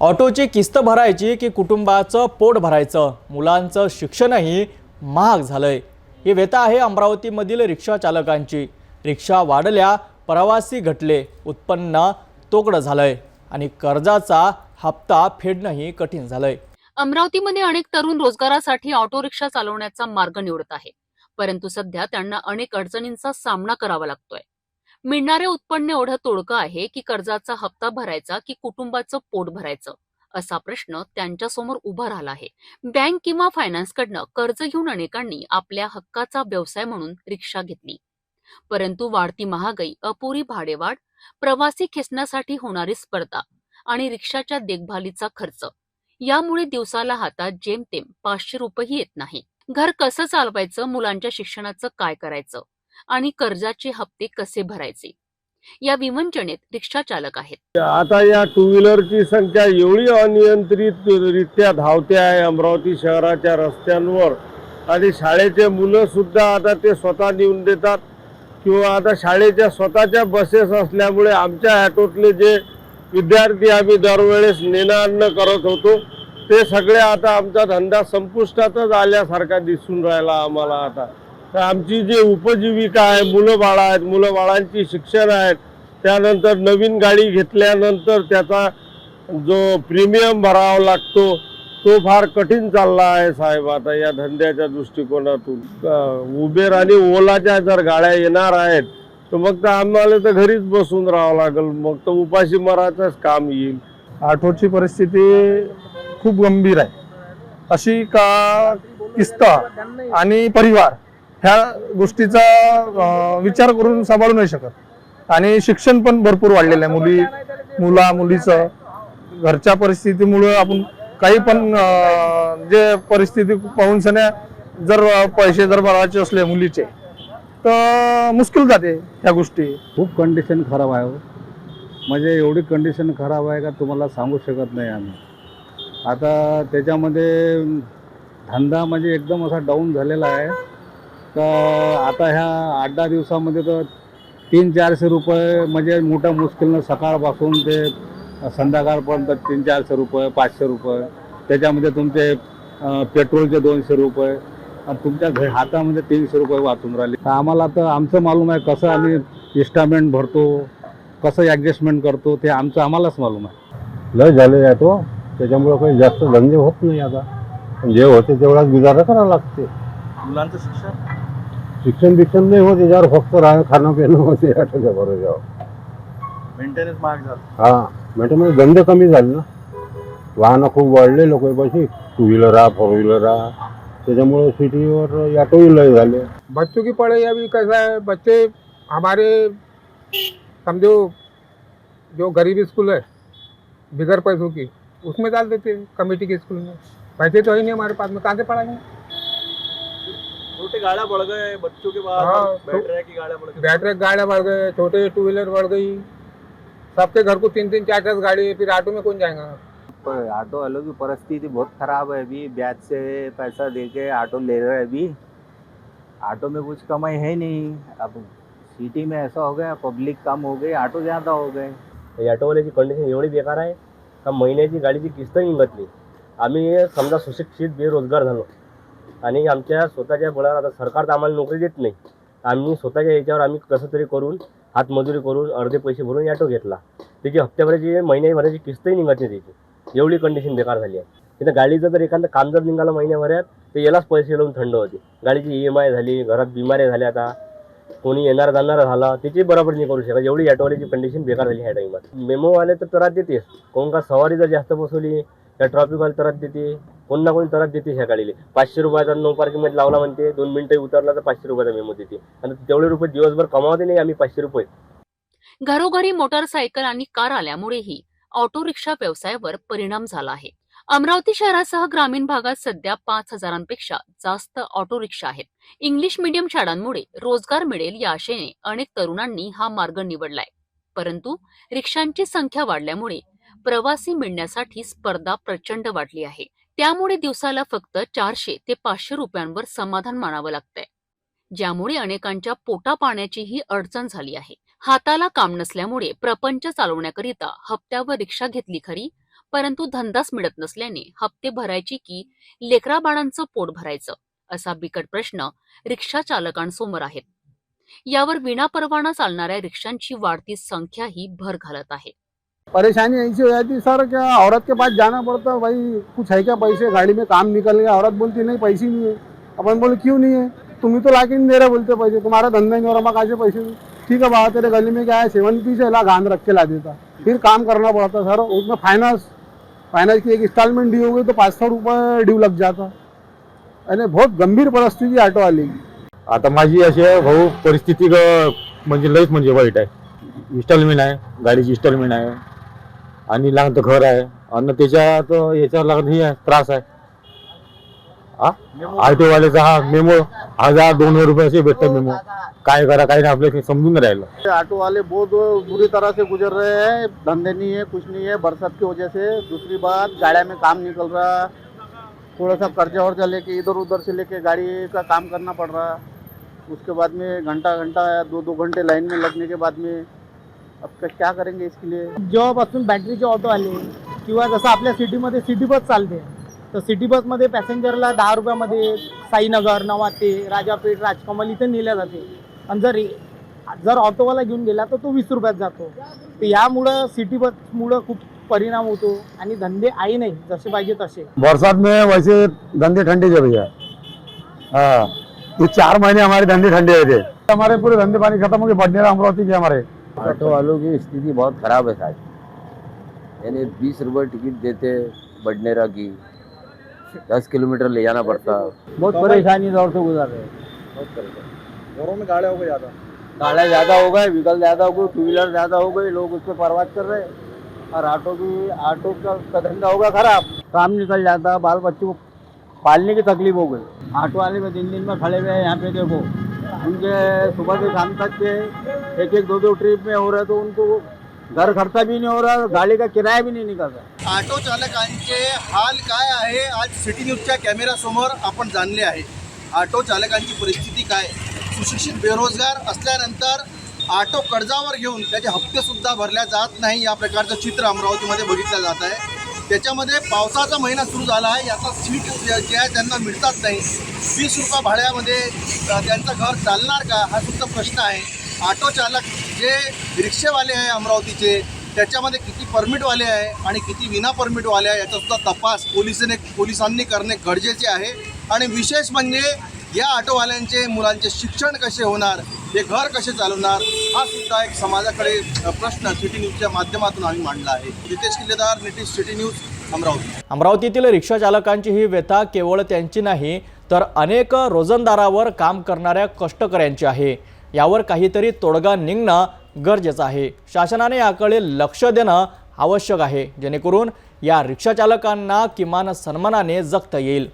ऑटोची किस्त भरायची की कुटुंबाचं पोट भरायचं? मुलांचं शिक्षणही महाग झालंय. ही व्यथा आहे अमरावतीमधील रिक्षा चालकांची. रिक्षा वाढल्या प्रवासी घटले उत्पन्न तोकडं झालंय आणि कर्जाचा हप्ता फेडणंही कठीण झालंय. अमरावतीमध्ये अनेक तरुण रोजगारासाठी ऑटो रिक्षा चालवण्याचा मार्ग निवडत आहे. परंतु सध्या त्यांना अनेक अडचणींचा सामना करावा लागतोय. मिळणारे उत्पन्न एवढं तोडकं आहे की कर्जाचा हप्ता भरायचा की कुटुंबाचं पोट भरायचं? असा प्रश्न त्यांच्यासमोर उभा राहिला आहे. बँक किंवा फायनान्सकडनं कर्ज घेऊन अनेकांनी आपल्या हक्काचा व्यवसाय म्हणून रिक्षा घेतली. परंतु वाढती महागाई अपुरी भाडेवाढ प्रवासी खेचण्यासाठी होणारी स्पर्धा आणि रिक्षाच्या देखभालीचा खर्च यामुळे दिवसाला हातात जेमतेम पाचशे रुपयेही येत नाही. घर कसं चालवायचं मुलांच्या शिक्षणाचं काय करायचं? आणि कर्जाचे हप्ते कसे भरायचे? या विवंचनेत रिक्षा चालक आहेत. आता या टू व्हीलरची संख्या एवढी अनियंत्रितरित्या धावते आहे अमरावती शहराच्या रस्त्यांवर. आणि शाळेचे मुलं सुद्धा आता ते स्वतः नेऊन देतात. किंवा आता शाळेच्या स्वतःच्या बसेस असल्यामुळे आमच्या ॲटोतले जे विद्यार्थी आम्ही दरवेळेस नेणं करत होतो ते सगळे आता आमचा धंदा संपुष्टातच आल्यासारखा दिसून राहिला आम्हाला आता. तर आमची जी उपजीविका आहे मुलं बाळा आहेत मुलं बाळांची शिक्षण आहेत त्यानंतर नवीन गाडी घेतल्यानंतर त्याचा जो प्रीमियम भरावा लागतो तो फार कठीण चालला आहे साहेब आता या धंद्याच्या दृष्टिकोनातून. उबेर आणि ओलाच्या जर गाड्या येणार आहेत तर मग तर आम्हाला तर घरीच बसून राहावं लागेल मग तर उपाशी मराचंच काम येईल. ऑटोची परिस्थिती खूप गंभीर आहे. अशी का किस्त आणि परिवार ह्या गोष्टीचा विचार करून सांभाळू नाही शकत. आणि शिक्षण पण भरपूर वाढलेलं आहे. मुली मुला मुलीचं घरच्या परिस्थितीमुळं आपण काही पण जे परिस्थिती पाहून सण्या जर पैसे जर भरायचे असले मुलीचे तर मुश्किल जाते ह्या गोष्टी. खूप कंडिशन खराब आहे हो. म्हणजे एवढी कंडिशन खराब आहे का तुम्हाला सांगू शकत नाही आम्ही. आता त्याच्यामध्ये धंदा म्हणजे एकदम असा डाऊन झालेला आहे. तर आता ह्या आठ दहा दिवसामध्ये तर तीन चारशे रुपये म्हणजे मोठ्या मुश्किलनं सकाळपासून ते संध्याकाळपर्यंत तीन चारशे रुपये पाचशे रुपये. त्याच्यामध्ये तुमचे पेट्रोलचे दोनशे रुपये आणि तुमच्या घ हातामध्ये तीनशे रुपये वाचून राहिले. तर आम्हाला तर आमचं मालूम आहे कसं आम्ही इन्स्टॉलमेंट भरतो कसं ॲडजस्टमेंट करतो ते आमचं आम्हालाच मालूम आहे. लय झाले तो. त्याच्यामुळे काही जास्त धंदे होत नाही आता. पण जे होते तेवढाच गुजारा करावा लागते. मुलांचं शिक्षण? शिक्षण बिक्षण नाही होत याच्यावर फक्त राह खाणं पिणं होते आठवड्या बरोबर मेंटेनन्स महाग झालं. हा म्हणजे म्हणजे धंदे कमी झाले ना. वाहनं खूप वाढले लोक पैसे टू व्हीलर फोर व्हीलर त्याच्यामुळे सिटीवर ऑटो व्हीलर झाले. बच्चों की पढ़ाई अभी कैसा है बच्चे हमारे समझो जो गरीब स्कूल है बिगर पैसों की उसमें डाल देते हैं कमेटी के स्कूल में. पैसे तो है नहीं हमारे पास में कहाँ से पढ़ाएंगे? छोटे गाड्या बढ़ गए बच्चों के हाँ, तो- बैटरी की गाड्या बढ़ बैटरी गाड़ियाँ बढ़ गए छोटे टू व्हीलर बढ़ गई। सबके घर को तीन तीन चार चार गाड़ी है फिर ऑटो में कौन जाएगा? पर ऑटो वालों की परिस्थिति बहुत खराब है अभी ब्याज से पैसा दे के ऑटो ले रहे हैं अभी। ऑटो में कुछ कमाई है नहीं। अब सिटी में ऐसा हो गया पब्लिक कम हो गई ऑटो ज़्यादा हो गए। ऑटोवाल्याची कंडिशन एवढी बेकार आहे का महिन्याची गाडीची किस्त निघत नाही. आम्ही समजा सुशिक्षित बेरोजगार झालो. आणि आमच्या स्वतःच्या बळावर आता सरकार तर आम्हाला नोकरी देत नाही. आम्ही स्वतःच्या याच्यावर आम्ही कसं तरी करून हातमजुरी करून अर्धे पैसे भरून ऑटो घेतला. त्याची हप्त्याभराची महिन्याभराची किस्तही निघत नाही त्याची. एवढी कंडिशन बेकार झाली आहे. तिथं गाडीचं जर एखादं काम जर निघालं महिन्याभरात तर यालाच पैसे लावून थंड होते. गाडीची ई एम आय झाली घरात बिमाऱ्या झाल्या आता. कोणी येणार जाणार झाला त्याची बरोबर नाही करू शकत. एवढी ऑटोवाल्याची कंडिशन बेकार झाली ह्या टाइमात मेमोवाले तर त्रास देतेस कोण का सवारी जर जास्त बसवली त्या ट्रॉफीवाला त्रास देते. कोण ना कोणी त्रास देते ह्या गाडीला. पाचशे रुपयाचा नो पार्किंगमध्ये लावला म्हणते दोन मिनिटं उतरला तर पाचशे रुपयाचा मेमो देते. आणि तेवढे रुपये दिवसभर कमावते नाही आम्ही पाचशे रुपये. घरोघरी मोटारसायकल आणि कार आल्यामुळेही ऑटो रिक्षा व्यवसायावर परिणाम झाला आहे. अमरावती शहरासह ग्रामीण भागात सध्या पाच हजारांपेक्षा जास्त ऑटो रिक्षा आहेत. इंग्लिश मीडियम शाळांमुळे रोजगार मिळेल या आशेने अनेक तरुणांनी हा मार्ग निवडलाय. परंतु रिक्षांची संख्या वाढल्यामुळे प्रवासी मिळण्यासाठी स्पर्धा प्रचंड वाढली आहे. त्यामुळे दिवसाला फक्त चारशे ते पाचशे रुपयांवर समाधान मानावं लागतंय. ज्यामुळे अनेकांच्या पोटा पाण्याचीही अडचण झाली आहे. हाताला काम नसल्यामुळे प्रपंच चालवण्याकरिता हप्त्यावर रिक्षा घेतली खरी परंतु धंदाच मिळत नसल्याने हप्ते भरायचे की लेकराबाळांचं पोट भरायचं असा बिकट प्रश्न रिक्षा चालकांसमोर आहेत यावर विनापरवाना चालणाऱ्या रिक्षांची वाढती संख्याही भर घालत आहे. परेशानी ऐसी हो जाती सर क्या औरत के पास जाना पड़ता भाई? कुछ है क्या पैसे? गाड़ी में काम निकल गया। औरत बोलती नहीं पैसे नहीं है। अपन बोले क्यों नहीं है? तुम्ही तो लाके नहीं दे रहे बोलते पैसे। तुम्हारा धंधा नहीं हो रहा मैं कैसे पैसे ठीक है बाबा तेरे गली में क्या है? सेवन पीस है ला गांध रख के ला देता। फिर काम करना पड़ता सर। उसमें फाइनेंस फाइनेंस की एक इंस्टॉलमेंट ड्यू हो गई तो पाँच सौ रुपये ड्यू लग जाता। अरे बहुत गंभीर परिस्थिती ऑटो आली आता माझी अशी आहे भाऊ परिस्थिती ग- म्हणजे लईच म्हणजे वाईट आहे. इन्स्टॉलमेंट आहे गाडीची इन्स्टॉलमेंट आहे. आणि लागतं घर आहे. आणि त्याच्यात याच्यावर लागत हे आहे. त्रास आहे. हा? ऑटोवाल्याचा हा मेमो. हज़ार दोन हज़ार रुपये असे भेटतात मेमो काय करा काय नाही आपल्याला समजून नाही राहिलं ऑटो वाले बहुत बुरी तरह से गुजर रहे हैं. धंधे नहीं है कुछ नहीं है. बरसात की वजह से दूसरी बात गाड़िया में काम निकल रहा थोड़ा सा कर्जा वर्जा लेके इधर उधर से लेके गाड़ी का काम करना पड़ रहा उसके बाद में घंटा घंटा दो दो घंटे लाइन में लगने के बाद में अब क्या करेंगे इसके लिए? जेव्हापासून बॅटरीचे ऑटो आले किंवा जसं आपल्या सिटीमध्ये सिटी बस चालते तर सिटी बसमध्ये पॅसेंजरला दहा रुपयामध्ये साईनगर नवाते राजापेठ राजकमल इथे नेल्या जाते. आणि जर जर ऑटोवाला घेऊन गेला तर तो वीस रुपयात जातो. तर यामुळं सिटी बसमुळं खूप परिणाम होतो आणि धंदे आहे नाही जसे पाहिजे तसे. बरसात में वैसे धंधे ठंडे थे भैया. हाँ. ये चार महीने हमारे धंधे ठंडे थे हमारे पूरे धंधे पानी खत्म हो गए बढ़ने अमरावती के हमारे. ऑटो वालों की स्थिति बहुत खराब है साहब। यानी बीस रुपये टिकट देते बडनेरा की दस किलोमीटर ले जाना पड़ता। बहुत परेशानी दौर से गुजर रहे घरों में गाड़िया हो गई ज़्यादा। गाड़ियाँ ज़्यादा हो गए व्हीकल ज़्यादा हो गए टू व्हीलर ज़्यादा हो गए लोग उस पर परवाज कर रहे हैं। और ऑटो की ऑटो का, का धंधा होगा खराब। काम निकल जाता बाल बच्चों को पालने की तकलीफ़ हो गई। ऑटो वाले में दिन दिन में खड़े हुए हैं यहाँ पे देखो। उनके सुबह से शाम तक के एक एक दो दो ट्रिप में हो रहा है तो उनको घर खर्चा भी नहीं हो रहा गाड़ी का किराया भी नहीं निकल रहा। ऑटो चालकांचे हाल काय आहे आज सिटी न्यूजच्या कॅमेऱ्यासमोर आपण जाणले आहे. ऑटो चालकांची परिस्थिती काय? सुशिक्षित बेरोजगार असल्यानंतर ऑटो कर्जावर घेऊन त्याचे हप्ते सुद्धा भरल्या जात नाही या प्रकारचं चित्र अमरावतीमध्ये बघितलं जात आहे. त्याच्यामध्ये पावसाचा महिना सुरू झाला आहे. याचा सीट जे आहे त्यांना मिळतात नाही. वीस रुपये भाड्यामध्ये त्यांचं घर चालणार का? हा सुद्धा प्रश्न आहे. ऑटो चालक जे रिक्षेवाले आहे अमरावतीचे त्याच्यामध्ये किती परमिटवाले आहे आणि किती विना परमिटवाले आहे याचासुद्धा तपास पोलिसांनी पोलिसांनी करणे गरजेचे आहे. आणि विशेष म्हणजे या ऑटोवाल्यांचे मुलांचे शिक्षण कसे होणार हे घर कसे चालवणार हा सुद्धा एक समाजाकडे प्रश्न सिटी न्यूजच्या माध्यमातून आम्ही मांडला आहे. Nitesh Killedar Nitish city news Amravati. अमरावतीतील रिक्षा चालकांची ही व्यथा केवळ त्यांची नाही तर अनेक रोजंदारावर काम करणाऱ्या कष्टकऱ्यांची आहे. यावर काहीतरी तोडगा निघणं गरजेचं आहे. शासनाने याकडे लक्ष देणं आवश्यक आहे जेणेकरून या रिक्षाचालकांना किमान सन्मानाने जगता येईल.